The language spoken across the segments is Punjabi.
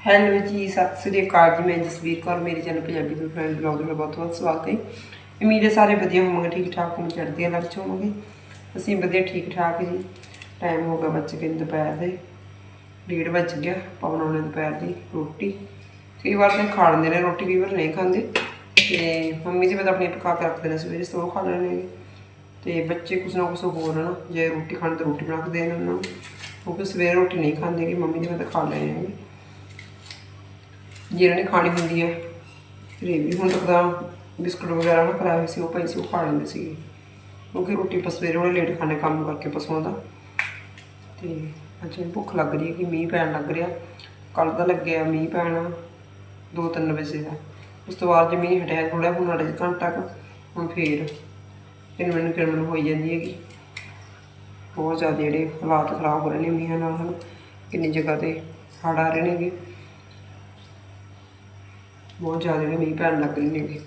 ਹੈਲੋ ਜੀ, ਸਤਿ ਸ੍ਰੀ ਅਕਾਲ ਜੀ। ਮੈਂ ਜਸਵੀਰ ਕੌਰ, ਮੇਰੇ ਚੈਨਲ ਪੰਜਾਬੀ ਤੋਂ ਫਰੈਂਡ ਬਲੌਗ ਵਿੱਚ ਬਹੁਤ ਬਹੁਤ ਸਵਾਗਤ ਹੈ। ਉਮੀਦ ਹੈ ਸਾਰੇ ਵਧੀਆ ਹੋਵੋਗੇ ਠੀਕ ਠਾਕ ਹੋਣ ਚੜ੍ਹਦੀ ਕਲਾ ਵਿੱਚ ਹੋਵੋਗੇ। ਅਸੀਂ ਵਧੀਆ ਠੀਕ ਠਾਕ ਜੀ। ਟਾਈਮ ਹੋ ਗਿਆ ਬੱਚੇ ਕੇ ਦੁਪਹਿਰ ਦੇ। ਡੇਢ ਵੱਜ ਗਿਆ, ਪਵਨ ਆਉਣੇ ਦੁਪਹਿਰ ਦੀ ਰੋਟੀ। ਕਈ ਵਾਰ ਤਾਂ ਖਾ ਲੈਂਦੇ ਨੇ, ਰੋਟੀ ਕਈ ਵਾਰ ਨਹੀਂ ਖਾਂਦੇ। ਤੇ ਮੰਮੀ ਤੇ ਮੈਂ ਤਾਂ ਆਪਣੀ ਪਕਾ ਕੇ ਰੱਖਦੇ ਨੇ, ਸਵੇਰੇ ਸੋ ਖਾ ਲੈਣੇ ਨੇ। ਤੇ ਬੱਚੇ ਕੁਛ ਨਾ ਕੁਛ ਹੋਰ ਨਾ ਜੇ ਰੋਟੀ ਖਾਣ ਤਾਂ ਰੋਟੀ ਬਣਾ ਕੇ ਦੇਣ ਉਹਨਾਂ ਨੂੰ। ਕਿਉਂਕਿ ਸਵੇਰੇ ਰੋਟੀ ਨਹੀਂ ਖਾਂਦੇ ਕਿ ਮੰਮੀ ਦੇ ਮੈਂ ਤਾਂ ਖਾ ਲੈਣੇ ਨੇ ਜਿਹਨਾਂ ਨੇ ਖਾਣੀ ਹੁੰਦੀ ਹੈ ਫਿਰ ਵੀ ਹੁਣ ਤੱਕ ਤਾਂ ਬਿਸਕੁਟ ਵਗੈਰਾ ਨਾ ਕਰਾਏ ਹੋਏ ਸੀ, ਉਹ ਪਏ ਸੀ, ਉਹ ਖਾ ਲੈਂਦੇ ਸੀ। ਕਿਉਂਕਿ ਰੋਟੀ ਆਪਾਂ ਸਵੇਰੇ ਉਹਨੇ ਲੇਟ ਖਾਣੇ ਕੰਮ ਕਰਕੇ ਪਸ਼ੂਆਂ ਦਾ। ਤੇ ਅੱਜ ਭੁੱਖ ਲੱਗ ਰਹੀ ਹੈ ਕਿ ਮੀਂਹ ਪੈਣ ਲੱਗ ਰਿਹਾ। ਕੱਲ ਦਾ ਲੱਗਿਆ ਮੀਂਹ ਪੈਣਾ ਦੋ ਤਿੰਨ ਵਜੇ ਦਾ। ਉਸ ਤੋਂ ਬਾਅਦ ਜੇ ਮੀਂਹ ਹਟਿਆ ਥੋੜਾ ਹੁਣ ਅੜੇ ਘੰਟਾ ਕੁ, ਹੁਣ ਫੇਰ ਕਿਨ ਮੈਨੂੰ ਕਿਨ ਹੋਈ ਜਾਂਦੀ ਹੈਗੀ। ਬਹੁਤ ਜ਼ਿਆਦਾ ਜਿਹੜੇ ਹਾਲਾਤ ਖਰਾਬ ਹੋ ਰਹੇ ਨੇ ਮੀਂਹਾਂ ਨਾਲ, ਹਨ। ਕਿੰਨੀ ਜਗ੍ਹਾ ਤੇ ਹੜ੍ਹ ਆ ਰਹੇ ਨੇਗੇ। ਬਹੁਤ ਜ਼ਿਆਦਾ ਜਿਹੜੇ ਮੀਂਹ ਪੈਣ ਲੱਗ ਰਹੇ ਨੇਗੇ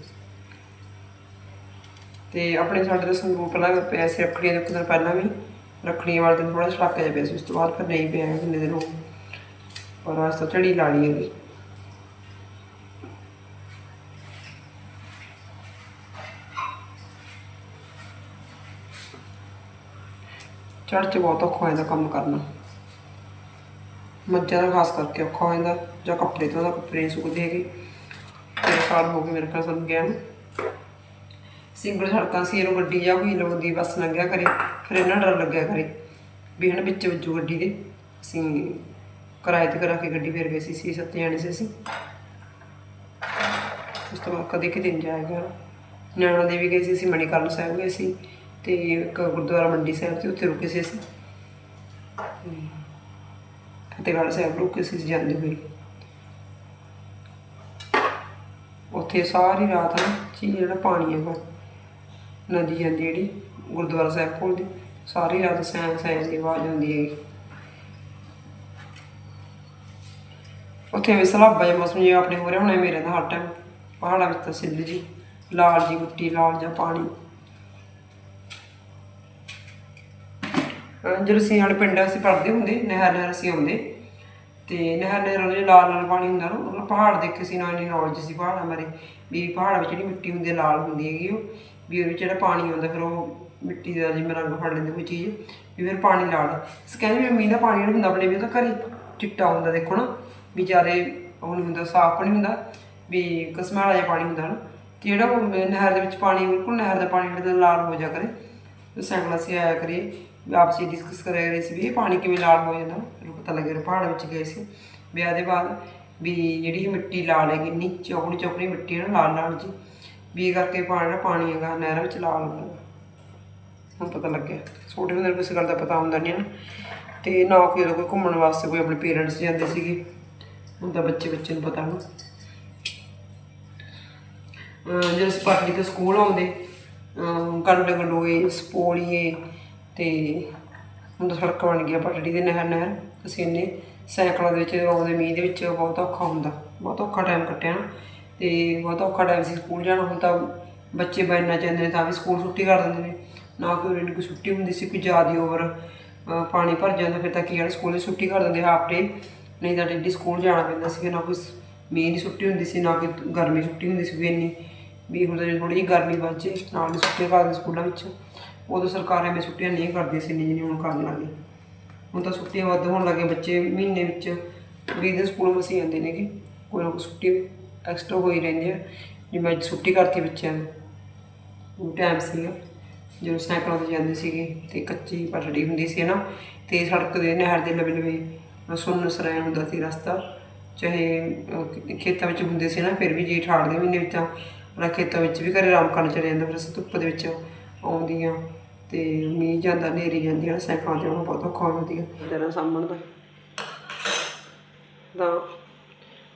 ਤੇ ਆਪਣੇ ਸਾਡੇ ਦਾ ਸੰਗਰੂਰ ਪਹਿਲਾਂ ਪਿਆ ਸੀ ਰੱਖੜੀਆਂ ਦੇ ਦਿਨ ਪਹਿਲਾਂ ਵੀ ਰੱਖੜੀਆਂ ਵਾਲੇ ਦਿਨ ਥੋੜਾ ਛੜਾਕਾ ਜਿਹਾ ਪਿਆ ਸੀ, ਉਸ ਤੋਂ ਬਾਅਦ ਫਿਰ ਨਹੀਂ ਪਿਆ ਕਿੰਨੇ ਦਿਨ ਹੋ ਪਰ ਅੱਜ ਤਾਂ ਝੜੀ ਲਾ ਲਈ ਹੈਗੀ ਚੜ੍ਹ ਚ ਬਹੁਤ ਔਖਾ ਹੋ ਜਾਂਦਾ ਕੰਮ ਕਰਨਾ। ਮੱਝਾਂ ਦਾ ਖਾਸ ਕਰਕੇ ਔਖਾ ਹੋ ਜਾਂਦਾ ਜਾਂ ਕੱਪੜੇ ਤੋਂ ਦਾ ਕੱਪੜੇ ਨੀ ਸੁੱਕਦੇ ਹੈਗੇ। ਤੇ ਸਾਲ ਹੋ ਗਏ ਮੇਰੇ ਕੋਲ ਸਾਨੂੰ ਗਿਆ ਨੂੰ। ਸਿੰਗਲ ਸੜਕਾਂ ਸੀ, ਇਹਨੂੰ ਗੱਡੀ ਜਾਂ ਕੋਈ ਲੋਦੀ ਬੱਸ ਲੰਘਿਆ ਕਰੇ, ਫਿਰ ਇਹਨਾਂ ਡਰ ਲੱਗਿਆ ਕਰੇ ਵੀ ਹਣ ਵਿੱਚ ਵਿੱਚੋਂ ਗੱਡੀ ਦੇ। ਅਸੀਂ ਕਿਰਾਏ ਤੇ ਕਰਾ ਕੇ ਗੱਡੀ ਫੇਰ ਗਏ ਸੀ ਸੀ ਸੱਤ ਜਾਣੇ ਸੀ ਅਸੀਂ। ਉਸ ਤੋਂ ਬਾਅਦ ਕਦੇ ਕਿਤੇ ਨਹੀਂ ਜਾਇਆ ਗਿਆ। ਨੈਣਾ ਦੇਵੀ ਗਏ ਸੀ, ਅਸੀਂ ਮਣੀਕਰਨ ਸਾਹਿਬ ਗਏ ਸੀ ਤੇ ਇੱਕ ਗੁਰਦੁਆਰਾ ਮੰਡੀ ਸਾਹਿਬ ਤੇ ਉੱਥੇ ਰੁਕੇ ਸੀ ਅਸੀਂ। ਫਤਿਹਗੜ੍ਹ ਸਾਹਿਬ ਰੁਕੇ ਸੀ ਜਾਂਦੇ ਹੋਏ। ਉੱਥੇ ਸਾਰੀ ਰਾਤ ਨਾ ਜਿਹੜਾ ਪਾਣੀ ਹੈ ਹੈਗਾ ਨਦੀ ਜਾਂਦੀ ਜਿਹੜੀ, ਗੁਰਦੁਆਰਾ ਸਾਹਿਬ ਕੋਲ ਦੀ, ਸਾਰੀ ਰਾਤ ਸੈਂ ਸੈਂ ਦੀ ਆਵਾਜ਼ ਆਉਂਦੀ ਹੈਗੀ। ਉੱਥੇ ਵੀ ਸਲਾਬਾ ਜਿਹਾ ਮੌਸਮ ਜਿਹਾ ਆਪਣੇ ਹੋ ਰਿਹਾ ਹੋਣਾ ਮੇਰੇ ਦਾ ਹਰ ਟਾਈਮ ਪਹਾੜਾਂ ਵਿੱਚ ਤਾਂ ਸਿੱਧ ਜੀ, ਲਾਲ ਜੀ ਮਿੱਟੀ, ਲਾਲ ਜਿਹਾ ਪਾਣੀ। ਜਦੋਂ ਅਸੀਂ ਸਾਡੇ ਪਿੰਡਾਂ ਅਸੀਂ ਪੜ੍ਹਦੇ ਹੁੰਦੇ ਨਹਿਰ ਨਹਿਰ ਅਸੀਂ ਆਉਂਦੇ ਤੇ ਨਹਿਰ ਨਹਿਰ ਵਾਲੇ ਲਾਲ ਲਾਲ ਪਾਣੀ ਹੁੰਦਾ ਨਾ, ਮਤਲਬ ਪਹਾੜ ਦੇਖੇ ਸੀ, ਨਾ ਇੰਨੀ ਨੌਲੇਜ ਸੀ ਪਹਾੜਾਂ ਬਾਰੇ, ਵੀ ਪਹਾੜਾਂ ਵਿੱਚ ਜਿਹੜੀ ਮਿੱਟੀ ਹੁੰਦੀ ਹੈ ਲਾਲ ਹੁੰਦੀ ਹੈਗੀ ਉਹ, ਵੀ ਉਹਦੇ ਵਿੱਚ ਜਿਹੜਾ ਪਾਣੀ ਆਉਂਦਾ, ਫਿਰ ਉਹ ਮਿੱਟੀ ਦਾ ਜਿਵੇਂ ਰੰਗ ਫੜ ਲੈਂਦੇ ਕੋਈ ਚੀਜ਼, ਵੀ ਫਿਰ ਪਾਣੀ ਲਾਲ। ਇਸ ਵੀ ਮੀਂਹ ਦਾ ਪਾਣੀ ਜਿਹੜਾ ਹੁੰਦਾ, ਆਪਣੇ ਵੀ ਉਹ ਤਾਂ ਘਰੇ ਚਿੱਟਾ ਹੁੰਦਾ, ਦੇਖੋ ਨਾ, ਵੀ ਜ਼ਿਆਦਾ ਉਹ ਨਹੀਂ ਹੁੰਦਾ, ਸਾਫ਼ ਨਹੀਂ ਹੁੰਦਾ, ਵੀ ਕਸਮਾਲਾ ਜਿਹਾ ਪਾਣੀ ਹੁੰਦਾ ਨਾ, ਤੇ ਜਿਹੜਾ ਨਹਿਰ ਦੇ ਵਿੱਚ ਪਾਣੀ, ਬਿਲਕੁਲ ਨਹਿਰ ਦਾ ਪਾਣੀ ਜਿਹੜਾ ਲਾਲ ਹੋ ਜਾ ਕਰੇ, ਤੇ ਸਾਈਕਲ ਅਸੀਂ ਆਇਆ ਕਰੀਏ ਆਪਸੀ ਡਿਸਕਸ ਕਰਿਆ ਕਰੇ ਸੀ ਵੀ ਇਹ ਪਾਣੀ ਕਿਵੇਂ ਲਾਲ ਹੋ ਜਾਂਦਾ ਪਤਾ ਲੱਗਿਆ ਪਹਾੜ ਵਿੱਚ ਗਏ ਸੀ। ਵਿਆਹ ਦੇ ਬਾਅਦ ਵੀ ਜਿਹੜੀ ਮਿੱਟੀ ਲਾਲ ਹੈਗੀ, ਇੰਨੀ ਚੌਕੜੀ ਚੌਕੜੀ ਮਿੱਟੀ ਹੈ ਨਾ, ਲਾਲ ਲਾਲ ਜੀ। ਵੀ ਇਹ ਕਰਕੇ ਪਾਣੀ ਪਾਣੀ ਹੈਗਾ, ਨਹਿਰ ਵਿੱਚ ਲਾਲ ਹੁੰਦਾ। ਹੁਣ ਪਤਾ ਲੱਗਿਆ। ਛੋਟੇ ਹੁੰਦੇ ਨੂੰ ਕਿਸੇ ਗੱਲ ਦਾ ਪਤਾ ਹੁੰਦਾ ਨਹੀਂ ਨਾ। ਤੇ ਨਾ ਕੋਈ ਉਦੋਂ ਕੋਈ ਘੁੰਮਣ ਵਾਸਤੇ ਕੋਈ ਆਪਣੇ ਪੇਰੈਂਟਸ ਜਾਂਦੇ ਸੀਗੇ। ਹੁਣ ਤਾਂ ਬੱਚੇ ਬੱਚੇ ਨੂੰ ਪਤਾ ਨਾ ਜਦੋਂ ਅਸੀਂ ਪਟੜੀ ਤੋਂ ਸਕੂਲ ਆਉਂਦੇ ਕੰਡ ਗੰਡੋਏ, ਸਪੋਲੀਏ ਤੇ ਹੁਣ ਤਾਂ ਸੜਕ ਬਣ ਗਿਆ ਪਟੜੀ ਦੇ ਨਹਿਰ ਨਹਿਰ। ਅਸੀਂ ਇੰਨੇ ਸਾਈਕਲਾਂ ਦੇ ਵਿੱਚ ਆਉਂਦੇ ਮੀਂਹ ਦੇ ਵਿੱਚ ਬਹੁਤ ਔਖਾ ਹੁੰਦਾ। ਬਹੁਤ ਔਖਾ ਟਾਈਮ ਕੱਟਿਆ ਨਾ। ਤੇ ਬਹੁਤ ਔਖਾ ਟਾਈਮ ਸੀ ਸਕੂਲ ਜਾਣਾ। ਹੁਣ ਤਾਂ ਬੱਚੇ ਬੈਠਣਾ ਚਾਹੁੰਦੇ ਨੇ ਤਾਂ ਵੀ ਸਕੂਲ ਛੁੱਟੀ ਕਰ ਦਿੰਦੇ ਨੇ। ਨਾ ਕੋਈ ਉਹਨਾਂ ਕੋਈ ਛੁੱਟੀ ਹੁੰਦੀ ਸੀ, ਕੋਈ ਜ਼ਿਆਦਾ ਓਵਰ ਪਾਣੀ ਭਰ ਜਾਂਦਾ, ਫਿਰ ਤਾਂ ਕੀ ਕਹਿਣਾ ਸਕੂਲ ਦੀ ਛੁੱਟੀ ਕਰ ਦਿੰਦੇ ਹਾਫ ਡੇ ਨਹੀਂ ਤਾਂ ਡੇਲੀ ਸਕੂਲ ਜਾਣਾ ਪੈਂਦਾ ਸੀ, ਨਾ ਕੋਈ ਮੀਂਹ ਦੀ ਛੁੱਟੀ ਹੁੰਦੀ ਸੀ, ਨਾ ਕੋਈ ਗਰਮੀ ਛੁੱਟੀ ਹੁੰਦੀ ਸੀ ਵੀ ਇੰਨੀ। ਵੀ ਹੁਣ ਤਾਂ ਥੋੜੀ ਜਿਹੀ ਗਰਮੀ ਵੱਧ ਜੇ ਨਾਲ ਦੀ ਛੁੱਟੀਆਂ ਕਰ ਦਿੰਦੇ ਸਕੂਲਾਂ ਵਿੱਚ। ਉਦੋਂ ਸਰਕਾਰ ਐਵੇਂ ਛੁੱਟੀਆਂ ਨਹੀਂ ਕਰਦੀ ਸੀ ਨਹੀਂ ਜਿੰਨੀ ਹੁਣ ਕਰਨ ਲੱਗੀ ਹੁਣ ਤਾਂ ਛੁੱਟੀਆਂ ਵੱਧ ਹੋਣ ਲੱਗੇ ਬੱਚੇ ਮਹੀਨੇ ਵਿੱਚ 20 ਦਿਨ ਸਕੂਲ ਮਸੀਂ ਆਉਂਦੇ ਨੇਗੇ ਕੋਈ ਨਾ ਕੋਈ ਛੁੱਟੀ ਐਕਸਟਰਾ ਹੋਈ ਰਹਿੰਦੀ ਹੈ ਜਿਵੇਂ ਅੱਜ ਛੁੱਟੀ ਕਰਤੀ ਬੱਚਿਆਂ ਨੂੰ। ਉਹ ਟਾਈਮ ਸੀਗਾ, ਜਦੋਂ ਸਾਈਕਲਾਂ ਤੇ ਜਾਂਦੇ ਸੀਗੇ ਤੇ ਕੱਚੀ ਪਟੜੀ ਹੁੰਦੀ ਸੀ ਨਾ, ਤੇ ਸੜਕ ਦੇ ਨਹਿਰ ਦੇ ਲਵੇ ਲਵੇ ਸੁੰਨ ਸਰਾਇ ਹੁੰਦਾ ਸੀ ਰਸਤਾ। ਚਾਹੇ ਖੇਤਾਂ ਵਿੱਚ ਹੁੰਦੇ ਸੀ ਨਾ, ਫਿਰ ਵੀ ਜੇ ਠਾੜ ਦੇ ਮਹੀਨੇ ਵਿੱਚ ਤਾਂ ਖੇਤਾਂ ਵਿੱਚ ਵੀ ਘਰੇ ਆਰਾਮ ਕਰਨ ਚਲੇ ਜਾਂਦਾ, ਫਿਰ ਅਸੀਂ ਧੁੱਪ ਦੇ ਵਿੱਚ ਆਉਂਦੀਆਂ। ਤੇ ਮੀਂਹ ਜਾਂਦਾ ਨੇਰੀ ਜਾਂਦੀਆਂ ਆ ਸਾਈਕਲਾਂ ਤੇ ਆਉਣਾ ਬਹੁਤ ਔਖਾ ਹੁੰਦੀ ਹੈ ਆ। ਸਾਹਮਣ ਦਾ। ਤਾਂ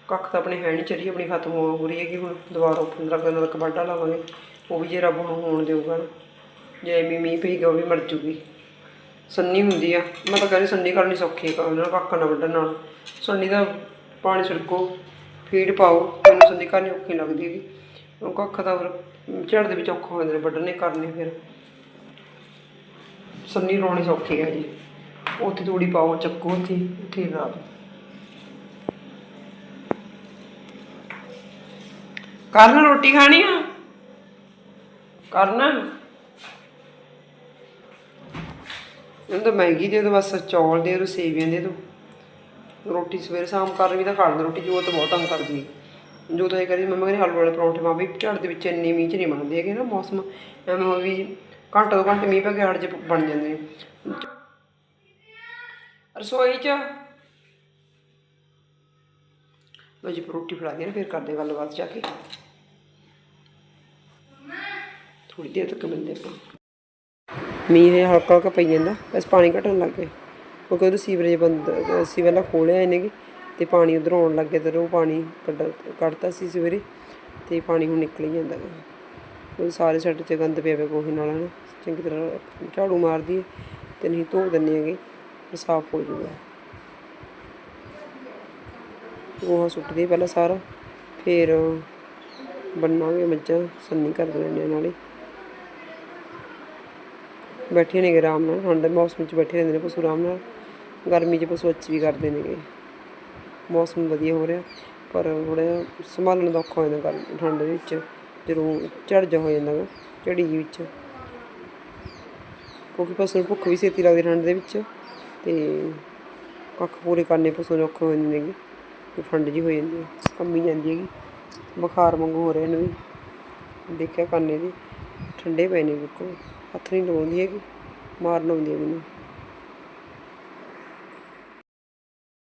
ਕੱਖ ਤਾਂ ਆਪਣੇ ਹੈ ਨਹੀਂ ਚਰੀ ਆਪਣੀ ਖਤਮ ਹੋ ਹੋ ਰਹੀ ਹੈਗੀ, ਹੁਣ ਦੁਬਾਰਾ 15 ਦਿਨ ਤੱਕ ਵੱਢਾ ਲਾਵਾਂਗੇ, ਉਹ ਵੀ ਜੇ ਰੱਬ ਨੂੰ ਹੋਣ ਦੇਊਗਾ ਨਾ। ਜੇ ਐਵੇਂ ਮੀਂਹ ਪਈਗਾ ਉਹ ਵੀ ਮਰ ਜੂਗੀ। ਸੰਨੀ ਹੁੰਦੀ ਆ, ਮੈਂ ਤਾਂ ਕਹਿੰਦੀ ਸੰਨੀ ਕਰਨੀ ਸੌਖੀ ਹੈ ਉਹਨਾਂ ਕੱਖ ਨਾ ਵੱਢਣ ਨਾਲ। ਸੰਨੀ ਦਾ ਪਾਣੀ ਛਿੜਕੋ, ਫੀਡ ਪਾਓ, ਮੈਨੂੰ ਸੰਨੀ ਕਰਨੀ ਔਖੀ ਲੱਗਦੀ ਹੈਗੀ। ਉਹ ਕੱਖ ਤਾਂ ਫਿਰ ਝੜ ਦੇ ਵਿੱਚ ਔਖਾ ਹੋ ਨੇ ਵੱਢਣੇ, ਕਰਨੇ ਫਿਰ। ਸੁੰਨੀ ਲਾਉਣੀ ਸੌਖੀ ਹੈ ਜੀ। ਉੱਥੇ ਤੂੜੀ ਪਾਓ, ਚੱਕੋ ਉੱਥੇ ਉੱਥੇ ਲਾ ਕਰਨ, ਰੋਟੀ ਖਾਣੀ ਆ? ਕਰਨ? ਇਹਨੂੰ ਤਾਂ ਮੈਗੀ ਦੇ ਦੋ, ਬਸ ਚੌਲ ਦੇ ਦੋ, ਸੇਵੀਆਂ ਦੇ ਦੋ। ਰੋਟੀ ਸਵੇਰ ਸ਼ਾਮ ਕਰ ਵੀ ਤਾਂ ਖਾਣ ਰੋਟੀ ਜੋ ਤਾਂ ਬਹੁਤ ਤੰਗ ਕਰਦੀ ਜੋ ਤਾਂ ਇਹ ਕਰੀ ਮੰਮਾ ਕਹਿੰਦੀ, ਹਲਵੇ ਵਾਲੇ ਪਰੌਂਠੇ, ਮਾਂ ਵੀ ਝੜ ਦੇ ਵਿੱਚ ਇੰਨੇ ਮੀਂਹ ਚ ਨਹੀਂ ਬਣਦੇ ਹੈਗੇ ਨਾ ਮੌਸਮ। ਐਵੇਂ ਹੋ ਵੀ ਘੰਟੇ ਤੋਂ ਘੰਟੇ ਮੀਂਹ ਪੈ ਕੇ ਹੜ ਜੇ ਬਣ ਜਾਂਦੇ ਨੇ ਰਸੋਈ ਚ? ਲੋ ਜੀ, ਰੋਟੀ ਫੜਾ ਦੇ ਫਿਰ ਕਰਦੇ ਗੱਲਬਾਤ ਜਾ ਕੇ। ਥੋੜੀ ਦੇਰ ਤੱਕ ਮਿਲਦੇ ਆਪਾਂ। ਮੀਂਹ ਹੈ ਹਲਕਾ ਹਲਕਾ ਪਈ ਜਾਂਦਾ ਬਸ ਪਾਣੀ ਘਟਣ ਲੱਗ ਗਿਆ ਕਿਉਂਕਿ ਉਹਦੇ ਸੀਵਰੇਜ ਬੰਦ, ਅਸੀਂ ਪਹਿਲਾਂ ਖੋਲਿਆ ਇਹਨੇ ਗੇ ਤੇ ਪਾਣੀ ਉਧਰੋਂ ਆਉਣ ਲੱਗ ਗਿਆ, ਤੇ ਉਹ ਪਾਣੀ ਕੱਢ, ਕੱਢਤਾ ਸੀ ਸਵੇਰੇ ਤੇ ਪਾਣੀ ਹੁਣ ਨਿਕਲ ਹੀ ਜਾਂਦਾ ਉਹ ਸਾਰੇ ਸਾਡੇ ਚ ਗੰਦ ਪਿਆ ਪਿਆ ਕੋਹੀ ਨਾਲ ਨਾ ਚੰਗੀ ਤਰ੍ਹਾਂ ਝਾੜੂ ਮਾਰਦੀ ਹੈ ਤੇ ਨਹੀਂ ਧੋ ਦਿੰਦੇ ਹੈਗੇ ਫਿਰ ਸਾਫ਼ ਹੋ ਜੂਗਾ ਗੋਹਾ ਸੁੱਟਦੀ ਹੈ ਪਹਿਲਾਂ ਸਾਰਾ, ਫਿਰ ਬੰਨਾਂਗੇ ਮੱਝਾਂ, ਸੰਨੀ ਕਰ ਦਿੰਦੇ ਨਾਲੇ। ਬੈਠੇ ਨੇਗੇ ਆਰਾਮ ਨਾਲ, ਠੰਡ ਦੇ ਮੌਸਮ 'ਚ ਬੈਠੇ ਰਹਿੰਦੇ ਨੇ ਪਸ਼ੂ ਆਰਾਮ ਨਾਲ। ਗਰਮੀ 'ਚ ਪਸ਼ੂ ਅੱਛੀ ਵੀ ਕਰਦੇ ਨੇਗੇ। ਮੌਸਮ ਵਧੀਆ ਹੋ ਰਿਹਾ, ਪਰ ਥੋੜ੍ਹਾ ਸੰਭਾਲਣ ਦਾ ਔਖਾ ਹੋ ਜਾਂਦਾ ਠੰਡ ਦੇ ਵਿੱਚ, ਜਦੋਂ ਝੜ ਜਾ ਹੋ ਜਾਂਦਾ ਗਾ ਝੜੀ ਵਿੱਚ। ਕਿਉਂਕਿ ਪਸ਼ੂ ਨੂੰ ਭੁੱਖ ਵੀ ਛੇਤੀ ਲੱਗਦੀ ਠੰਡ ਦੇ ਵਿੱਚ, ਤੇ ਕੱਖ ਪੂਰੇ ਕਰਨੇ ਪਸ਼ੂ ਨੂੰ ਔਖੇ ਹੋ ਜਾਂਦੇ ਨੇਗੇ ਤੇ ਠੰਡ ਜੀ ਹੋ ਜਾਂਦੀ ਹੈ, ਕੰਮੀ ਜਾਂਦੀ ਹੈਗੀ। ਬੁਖਾਰ ਵਾਂਗੂ ਹੋ ਰਿਹਾ ਇਹਨੂੰ ਵੀ। ਦੇਖਿਆ ਕਰਨੇ ਦੀ ਠੰਡੇ ਪਏ ਨੇ ਬਿਲਕੁਲ, ਹੱਥ ਨਹੀਂ ਲਵਾਉਂਦੀ ਹੈਗੀ ਮਾਰਨ ਆਉਂਦੀ ਹੈ ਮੈਨੂੰ।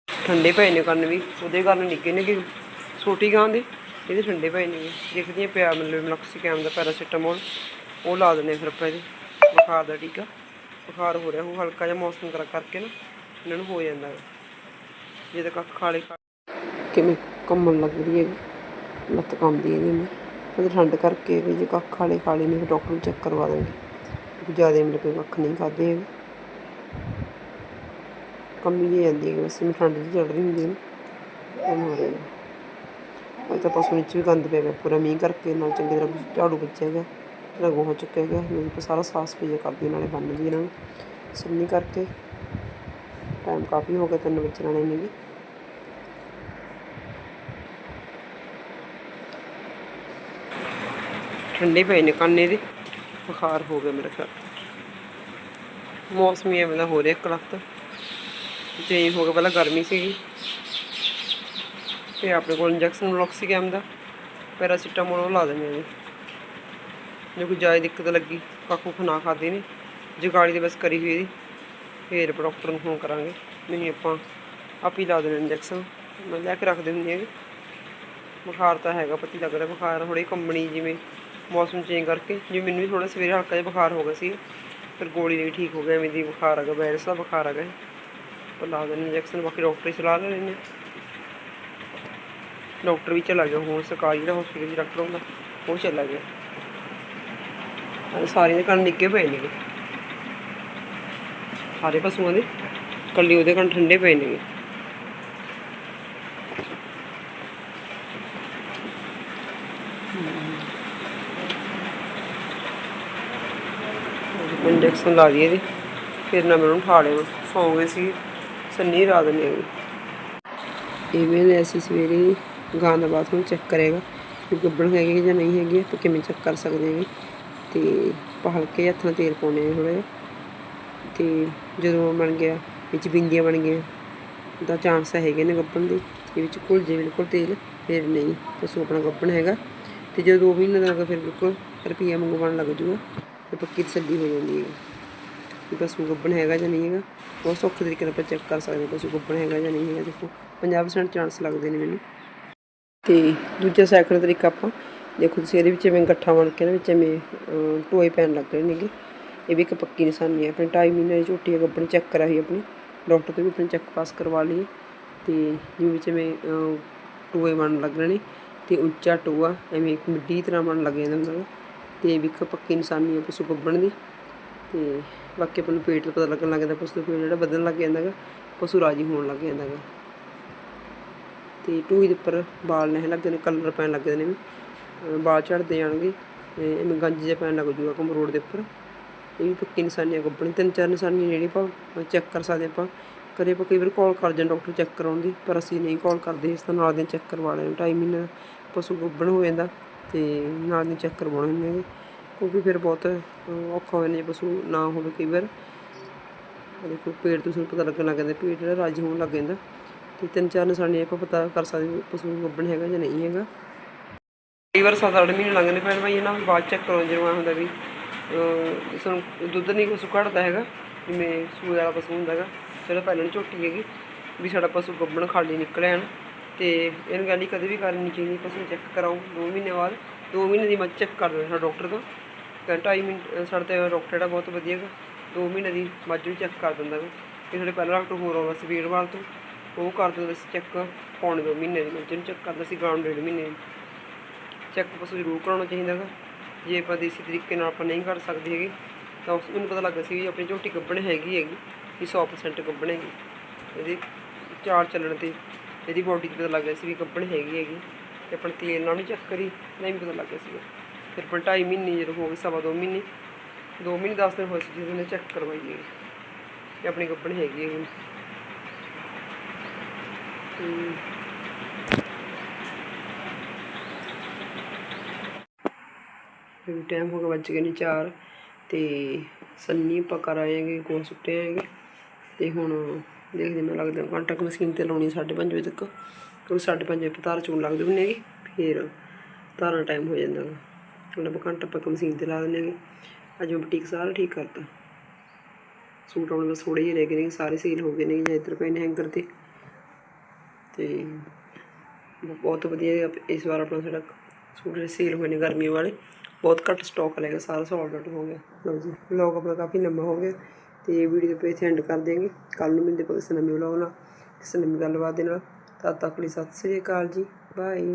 ਠੰਡੇ ਪਏ ਨੇ ਕੰਨ ਵੀ, ਉਹਦੇ ਕਾਰਨ ਨਿੱਕੇ ਨੇ ਕਿ ਛੋਟੀ ਗਾਂ ਦੇ, ਇਹਦੇ ਠੰਡੇ ਪਏ ਨੇ। ਦੇਖਦੀਆਂ ਪਿਆ ਮਤਲਬ ਮਲਕਸੀਕੈਮ ਦਾ ਪੈਰਾਸੀਟਾਮੋਲ, ਉਹ ਲਾ ਦਿੰਦੇ ਫਿਰ ਆਪਾਂ ਇਹਦੇ। ਬੁਖਾਰ ਦਾ ਟੀਕਾ ਬੁਖਾਰ ਹੋ ਰਿਹਾ, ਉਹ ਹਲਕਾ ਜਿਹਾ ਮੌਸਮ ਕਰ, ਕਰਕੇ ਨਾ, ਇਹਨਾਂ ਨੂੰ ਹੋ ਜਾਂਦਾ ਹੈ ਜੇ ਤਾਂ ਕੱਖ ਖਾਲੇ ਖਾ ਕਿਵੇਂ ਕੰਮਣ ਲੱਗ ਰਹੀ ਹੈ ਲੱਤ ਕੰਮਦੀ ਹੈ ਇਹਦੀ ਮੈਂ ਠੰਡ ਕਰਕੇ ਵੀ ਜੇ ਕੱਖ ਖਾਲੇ ਖਾਲੇ ਨਹੀਂ ਡਾਕਟਰ ਨੂੰ ਚੈੱਕ ਕਰਵਾ ਦਾਂਗੇ ਜ਼ਿਆਦਾ ਮਿਲ ਕੋਈ ਕੱਖ ਨਹੀਂ ਖਾਦੇ ਹੈਗੇ। ਕੰਮੀ ਜਿਹੀ ਜਾਂਦੀ ਹੈ ਬਸ ਮੈਨੂੰ ਠੰਡ ਜਿਹੀ ਚੜ ਹੁੰਦੀ ਹੈ। ਉਹ ਹੋ ਰਿਹਾ ਅੱਜ ਤਾਂ ਪਸ਼ੂ ਵਿੱਚ ਵੀ ਗੰਦ ਪਿਆ ਪਿਆ, ਪੂਰਾ ਮੀਂਹ ਕਰਕੇ, ਨਾਲ ਚੰਗੀ ਤਰ੍ਹਾਂ ਝਾੜੂ ਵੱਜਿਆ ਗਿਆ ਜਿਹੜਾ ਹੋ ਚੁੱਕਿਆ ਗਿਆ ਮੈਨੂੰ ਤਾਂ ਸਾਰਾ ਸਾਫ਼ ਸਫ਼ਾਈ ਕਰਦੀ, ਨਾਲੇ ਬੰਨ੍ਹਦੀ ਇਹਨਾਂ ਨੂੰ। ਸੁੰਨੀ ਕਰਕੇ। ਟਾਈਮ ਕਾਫੀ ਹੋ ਗਿਆ ਤਿੰਨ ਵਜੇ ਨਾਲੇ ਨੇਗੇ ਠੰਡੇ ਪਏ ਨੇ ਕੰਨੇ ਦੇ। ਬੁਖਾਰ ਹੋ ਗਿਆ ਮੇਰੇ ਖਿਆਲ। ਮੌਸਮ ਹੀ ਐਵੇਂ ਦਾ ਹੋ ਰਿਹਾ ਇੱਕ ਲੱਖ ਚੇਂਜ ਹੋ ਗਿਆ, ਪਹਿਲਾਂ ਗਰਮੀ ਸੀਗੀ। ਤੇ ਆਪਣੇ ਕੋਲ ਇੰਜੈਕਸ਼ਨ ਰੋਕਸੀਗੈਮ ਦਾ। ਪੈਰਾਸੀਟਾਮੋਲ ਉਹ ਲਾ ਦਿੰਦੇ ਆ ਜੇ ਕੋਈ ਜ਼ਿਆਦਾ ਦਿੱਕਤ ਲੱਗੀ, ਕਾਕੂ ਖਨਾ ਖਾਦੇ ਨੇ। ਜਗਾੜੀ ਦੇ ਬਸ ਕਰੀ ਹੋਈ ਇਹਦੀ, ਫੇਰ ਆਪਾਂ ਡਾਕਟਰ ਨੂੰ ਫੋਨ ਕਰਾਂਗੇ। ਨਹੀਂ ਆਪਾਂ ਆਪ ਹੀ ਲਾ ਦੇਣਾ ਇੰਜੈਕਸ਼ਨ ਮੈਂ ਲੈ ਕੇ ਰੱਖਦੇ ਹੁੰਦੇ ਹੈਗੇ। ਬੁਖਾਰ ਤਾਂ ਹੈਗਾ, ਪਤੀ ਲੱਗ ਰਿਹਾ ਬੁਖਾਰ। ਥੋੜੀ ਕੰਬਣੀ ਜਿਵੇਂ ਮੌਸਮ ਚੇਂਜ ਕਰਕੇ ਜਿਵੇਂ ਮੈਨੂੰ ਵੀ ਥੋੜਾ ਸਵੇਰੇ ਹਲਕਾ ਜਿਹਾ ਬੁਖਾਰ ਹੋ ਗਿਆ ਸੀ, ਫਿਰ ਗੋਲੀ ਲਈ ਠੀਕ ਹੋ ਗਿਆ ਮੇਰੀ ਬੁਖਾਰ ਆ ਗਿਆ ਵਾਇਰਸ ਦਾ ਬੁਖਾਰ ਆ ਗਿਆ। ਪਰ ਲਾ ਦੇਣ ਇੰਜੈਕਸ਼ਨ ਬਾਕੀ ਡਾਕਟਰ ਹੀ ਸਲਾਹ ਲੈ ਲੈਂਦੇ ਆ ਡਾਕਟਰ ਵੀ ਚਲਾ ਗਿਆ, ਹੁਣ ਸਰਕਾਰੀ ਜਿਹੜਾ ਹਸਪੀਟਲ ਦੀ ਡਾਕਟਰ ਹੁੰਦਾ, ਉਹ ਚਲਾ ਗਿਆ। ਸਾਰੀਆਂ ਦੇ ਕੰਨ ਨਿੱਕੇ ਪਏ ਨੇ ਸਾਰੇ ਪਸ਼ੂਆਂ ਦੇ ਕੱਲੀ ਉਹਦੇ ਕੰਨ ਠੰਡੇ ਪਏ ਨੇ ਇੰਜੈਕਸ਼ਨ ਲਾ ਦਈਏ ਇਹਦੇ। ਫਿਰ ਨਾ ਮੈਨੂੰ ਉਠਾ ਲਿਓ ਸੌਂ ਗਏ ਸੀ। ਸੰਨੀ ਰਾਤ ਨੇ ਇਵੇਂ ਨੇ ਅਸੀਂ ਸਵੇਰੇ ਗਾਂ ਦਾ ਬਾਥਰੂਮ ਚੈੱਕ ਕਰੇਗਾ ਕਿ ਗੱਬਣ ਹੈਗੇ ਜਾਂ ਨਹੀਂ ਹੈਗੇ ਆਪਾਂ ਕਿਵੇਂ ਚੈੱਕ ਕਰ ਸਕਦੇ ਹਾਂ ਤੇ ਆਪਾਂ ਹਲਕੇ ਹੱਥ ਨਾਲ ਤੇਲ ਪਾਉਣੇ ਨੇ ਥੋੜ੍ਹਾ ਜਿਹਾ। ਤੇ ਜਦੋਂ ਬਣ ਗਿਆ, ਵਿੱਚ ਬਿੰਦੀਆਂ ਬਣ ਗਈਆਂ ਦਾ ਚਾਂਸ ਹੈਗੇ ਨੇ ਗੱਬਣ ਦੇ। ਇਹ ਵਿੱਚ ਘੁਲ ਜੇ ਬਿਲਕੁਲ ਤੇਲ, ਫਿਰ ਨਹੀਂ ਪਸ਼ੂ ਆਪਣਾ ਗੱਬਣ ਹੈਗਾ। ਤੇ ਜਦੋਂ 2 ਮਹੀਨੇ ਦਾ ਹੋ ਫਿਰ ਬਿਲਕੁਲ ਰੁਪਈਆ ਵਾਂਗੂ ਬਣਨ ਲੱਗ ਜੂਗਾ, ਤੇ ਪੱਕੀ ਤਸੱਲੀ ਹੋ ਜਾਂਦੀ ਹੈ। ਕਿ ਪਸ਼ੂ ਗੱਬਣ ਹੈਗਾ ਜਾਂ ਨਹੀਂ ਹੈਗਾ, ਬਹੁਤ ਸੌਖੇ ਤਰੀਕੇ ਨਾਲ ਆਪਾਂ ਚੈੱਕ ਕਰ ਸਕਦੇ ਪਸ਼ੂ ਗੱਬਣ ਹੈਗਾ ਜਾਂ ਨਹੀਂ ਹੈਗਾ। ਦੇਖੋ 50% ਚਾਂਸ ਲੱਗਦੇ ਨੇ ਮੈਨੂੰ। ਤੇ ਦੂਜਾ ਸੈਕਿੰਡ ਤਰੀਕਾ ਆਪਾਂ ਦੇਖੋ ਤੁਸੀਂ ਇਹਦੇ ਵਿੱਚ ਐਵੇਂ ਗੱਠਾ ਬਣ ਕੇ ਨਾ ਵਿੱਚ ਐਵੇਂ ਟੋਏ ਪੈਣ ਲੱਗ ਰਹੇ ਨੇਗੇ। ਇਹ ਵੀ ਇੱਕ ਪੱਕੀ ਨਿਸ਼ਾਨੀ ਹੈ। ਆਪਣੇ ਢਾਈ ਮਹੀਨੇ ਦੀ ਝੋਟੀ ਗੱਬਣ ਚੈੱਕ ਕਰਾਈ ਆਪਣੀ। ਡਾਕਟਰ ਤੋਂ ਵੀ ਆਪਣੀ ਚੈੱਕ ਪਾਸ ਕਰਵਾ ਲਈ ਤੇ ਜਿਵੇਂ ਵਿੱਚ ਐਵੇਂ ਟੋਏ ਬਣਨ ਲੱਗ ਰਹੇ ਨੇ ਤੇ ਉੱਚਾ ਟੋਆ ਐਵੇਂ ਇੱਕ ਮਿੱਡੀ ਤਰ੍ਹਾਂ ਬਣਨ ਲੱਗ ਜਾਂਦਾ ਹੁੰਦਾ ਤੇ ਇਹ ਵੀ ਇੱਕ ਪੱਕੀ ਨਿਸ਼ਾਨੀ ਹੈ ਪਸ਼ੂ ਗੱਭਣ ਦੀ। ਤੇ ਬਾਕੀ ਆਪਾਂ ਨੂੰ ਪੇਟ ਤੋਂ ਪਤਾ ਲੱਗਣ ਲੱਗ ਜਾਂਦਾ, ਪਸ਼ੂ ਦਾ ਪੇਟ ਜਿਹੜਾ ਵਧਣ ਲੱਗ ਜਾਂਦਾ ਗਾ ਪਸ਼ੂ ਰਾਜੀ ਹੋਣ ਲੱਗ ਜਾਂਦਾ ਹੈਗਾ। ਤੇ ਟੂਈ ਦੇ ਉੱਪਰ ਵਾਲ ਨੇ ਲੱਗਦੇ ਨੇ ਕਲਰ ਪੈਣ ਲੱਗ ਜਾਂਦੇ ਨੇ ਵੀ। ਵਾਲ ਝੜਦੇ ਜਾਣਗੇ ਤੇ ਐਵੇਂ ਗੰਜ ਜਿਹਾ ਪੈਣ ਲੱਗ ਜੂਗਾ ਕਮਰੋੜ ਦੇ ਉੱਪਰ। ਇਹ ਵੀ ਪੱਕੀ ਨਿਸ਼ਾਨੀਆਂ ਗੱਬਣੀ ਤਿੰਨ ਚਾਰ ਨਿਸ਼ਾਨੀਆਂ ਜਿਹੜੀ ਆਪਾਂ ਚੈੱਕ ਕਰ ਸਕਦੇ ਆਪਾਂ। ਕਦੇ ਆਪਾਂ ਕਈ ਵਾਰ ਕਾਲ ਕਰ ਜਾਂ ਡਾਕਟਰ ਚੈੱਕ ਕਰਾਉਣ ਦੀ ਪਰ ਅਸੀਂ ਨਹੀਂ ਕਾਲ ਕਰਦੇ, ਇਸ ਤਰ੍ਹਾਂ ਨਾਲ ਦੇ ਚੈੱਕ ਕਰਵਾ ਲੈਣ ਢਾਈ ਮਹੀਨੇ ਪਸ਼ੂ ਗੱਬਣ ਹੋ ਜਾਂਦਾ ਤੇ ਨਾਲ ਦੀ ਚੈੱਕ ਕਰਵਾਉਣੇ ਹੁੰਦੇ ਕਿਉਂਕਿ ਫਿਰ ਬਹੁਤ ਔਖਾ ਹੋ ਜਾਂਦਾ ਜੇ ਪਸ਼ੂ ਨਾ ਹੋਵੇ ਕਈ ਵਾਰ। ਦੇਖੋ, ਪੇਟ ਤੋਂ ਸਾਨੂੰ ਪਤਾ ਲੱਗਣ ਲੱਗ ਜਾਂਦਾ, ਪੇਟ ਜਿਹੜਾ ਰਾਜ ਹੋਣ ਲੱਗ ਜਾਂਦਾ। ਤੇ ਤਿੰਨ ਚਾਰ ਨਿਸ਼ਾਨੀ ਆਪਾਂ ਪਤਾ ਕਰ ਸਕਦੇ ਪਸ਼ੂ ਗੱਭਣ ਹੈਗਾ ਜਾਂ ਨਹੀਂ ਹੈਗਾ। ਵਾਰ ਸੱਤ ਅੱਠ ਮਹੀਨੇ ਲੰਘਦੇ ਪੈਣ ਭਾਈ ਇਹਨਾਂ ਨੂੰ ਬਾਅਦ ਚੈੱਕ ਕਰੋ ਜਦੋਂ ਐਂ ਹੁੰਦਾ ਵੀ ਅਹ, ਸਾਨੂੰ ਦੁੱਧ ਨਹੀਂ ਕੁਛ ਘਟਦਾ ਹੈਗਾ ਜਿਵੇਂ ਸੂਏ ਵਾਲਾ ਪਸ਼ੂ ਹੁੰਦਾ ਹੈਗਾ ਚਲੋ ਪਹਿਲਾਂ ਨੂੰ ਝੋਟੀ ਹੈਗੀ ਵੀ ਸਾਡਾ ਪਸ਼ੂ ਗੱਬਣ ਖਾਲੀ ਨਿਕਲਿਆ ਹਨ ਤੇ ਇਹਨੂੰ ਗੱਲ ਹੀ ਕਦੇ ਵੀ ਕਰਨੀ ਚਾਹੀਦੀ ਪਸ਼ੂ ਚੈੱਕ ਕਰਾਓ 2 ਮਹੀਨੇ ਬਾਅਦ 2 ਮਹੀਨੇ ਦੀ ਮੱਝ ਚੈੱਕ ਕਰ ਦਿੰਦਾ ਸਾਡਾ ਡਾਕਟਰ ਤੋਂ ਤਾਂ ਢਾਈ ਮਿੰਟ ਅਹ, ਸਾਡੇ ਤੇ ਡਾਕਟਰ ਜਿਹੜਾ ਬਹੁਤ ਵਧੀਆ ਹੈਗਾ 2 ਮਹੀਨੇ ਦੀ ਮੱਝ ਵੀ ਚੈੱਕ ਕਰ ਦਿੰਦਾ ਗਾ ਤੇ ਸਾਡੇ ਪਹਿਲਾਂ ਡਾਕਟਰ ਹੋਰ ਆਉਂਦਾ ਸੀ ਵੀਰਵਾਲ ਤੋਂ ਉਹ ਕਰ ਦਿੰਦਾ ਸੀ ਚੈੱਕ ਪੌਣੇ 2 ਮਹੀਨੇ ਦੀ ਮੱਝ ਨੂੰ ਚੈੱਕ ਕਰਦਾ ਸੀ ਗਾਉਂ ਡੇਢ ਮਹੀਨੇ ਦੀ। ਚੈੱਕਅਪ ਜ਼ਰੂਰ ਕਰਾਉਣਾ ਚਾਹੀਦਾ ਹੈਗਾ ਜੇ ਆਪਾਂ ਦੇਸੀ ਤਰੀਕੇ ਨਾਲ ਆਪਾਂ ਨਹੀਂ ਕਰ ਸਕਦੇ ਹੈਗੇ, ਤਾਂ ਉਸ ਮੈਨੂੰ ਪਤਾ ਲੱਗਾ ਸੀ ਵੀ ਆਪਣੀ ਝੋਟੀ ਗੱਬਣ ਹੈਗੀ ਹੈਗੀ, ਵੀ 100% ਗੱਬਣ ਹੈਗੀ। ਇਹਦੇ ਚਾਰ ਚੱਲਣ ਤੇ ਇਹਦੀ ਬੋਡੀ 'ਤੇ ਪਤਾ ਲੱਗ ਗਿਆ ਸੀ ਵੀ ਗੱਬਣ ਹੈਗੀ ਹੈਗੀ। ਤੇ ਆਪਣਾ ਤੇਲ ਨਾਲ ਨਹੀਂ ਚੈੱਕ ਕਰੀ ਨਹੀਂ ਪਤਾ ਲੱਗ ਗਿਆ ਸੀ ਫਿਰ ਆਪਾਂ ਢਾਈ ਮਹੀਨੇ ਜਦੋਂ ਹੋ ਗਏ ਸਵਾ ਦੋ ਮਹੀਨੇ ਦੋ ਮਹੀਨੇ 10 ਦਿਨ ਹੋਏ ਸੀ ਜਦੋਂ ਨੇ ਚੈੱਕ ਕਰਵਾਈ ਹੈਗੀ ਕਿ ਆਪਣੀ ਗੱਬਣ ਹੈਗੀ ਹੈਗੀ। ਤੇ ਵੀ ਟਾਈਮ ਹੋ ਗਿਆ, ਵੱਜ ਗਏ ਨੇ 4 ਤੇ ਸੰਨੀ ਆਪਾਂ ਕਰ ਆਏਗੇ ਕੋਲ ਸੁੱਟੇ ਆਏਗੇ ਤੇ ਹੁਣ ਦੇਖਦੇ ਮੈਂ ਲੱਗਦਾ ਘੰਟਾ ਕੁ ਮਸ਼ੀਨ ਤੇ ਲਾਉਣੀ 5:30 ਵਜੇ ਤੱਕ ਕਿਉਂਕਿ 5:30 ਵਜੇ ਤਾਰ ਚੋਣ ਲੱਗਦੇ ਹੁੰਦੇ ਹੈਗੇ ਫਿਰ ਤਾਰਾਂ ਟਾਈਮ ਹੋ ਜਾਂਦਾ ਗਾ ਹੁਣ ਆਪਾਂ ਘੰਟਾ ਪੱਕ ਮਸ਼ੀਨ ਤੇ ਲਾ ਦਿੰਦੇ ਹੈਗੇ। ਅੱਜ ਮੈਂ ਬੁਟੀਕ ਸਾਰਾ ਠੀਕ ਕਰਤਾ। ਸੂਟ ਆਉਣ ਬਸ ਥੋੜੇ ਜਿਹੇ ਰਹਿ ਗਏ ਨੇ, ਸਾਰੇ ਸੇਲ ਹੋ ਗਏ ਨੇ, ਜਾਂ ਇੱਧਰ ਪਏ ਨੇ ਹੈਂਗਰ ਤੇ। ਤੇ ਬਹੁਤ ਵਧੀਆ ਇਸ ਵਾਰ ਆਪਣਾ ਸਾਡਾ ਸੂਟ ਸੇਲ ਹੋਏ ਨੇ ਗਰਮੀ ਵਾਲੇ ਬਹੁਤ ਘੱਟ ਸਟਾਕ ਲੈਗਾ ਸਾਰਾ ਸੋਲਡ ਆਊਟ ਹੋ ਗਿਆ। ਲਓ ਜੀ ਵਲੌਗ ਆਪਣਾ ਕਾਫੀ ਲੰਮਾ ਹੋ ਗਿਆ ਤੇ ਵੀਡੀਓ ਤੇ ਇੱਥੇ ਐਂਡ ਕਰ ਦੇਂਗੇ ਕੱਲ ਨੂੰ ਮਿਲਦੇ ਕਿਸੇ ਨਵੇਂ ਵਲੌਗ ਨਾਲ, ਕਿਸੇ ਨਵੀਂ ਗੱਲਬਾਤ ਦੇ ਨਾਲ। ਤਦ ਤੱਕ ਲਈ ਸਤਿ ਸ੍ਰੀ ਅਕਾਲ ਜੀ ਬਾਏ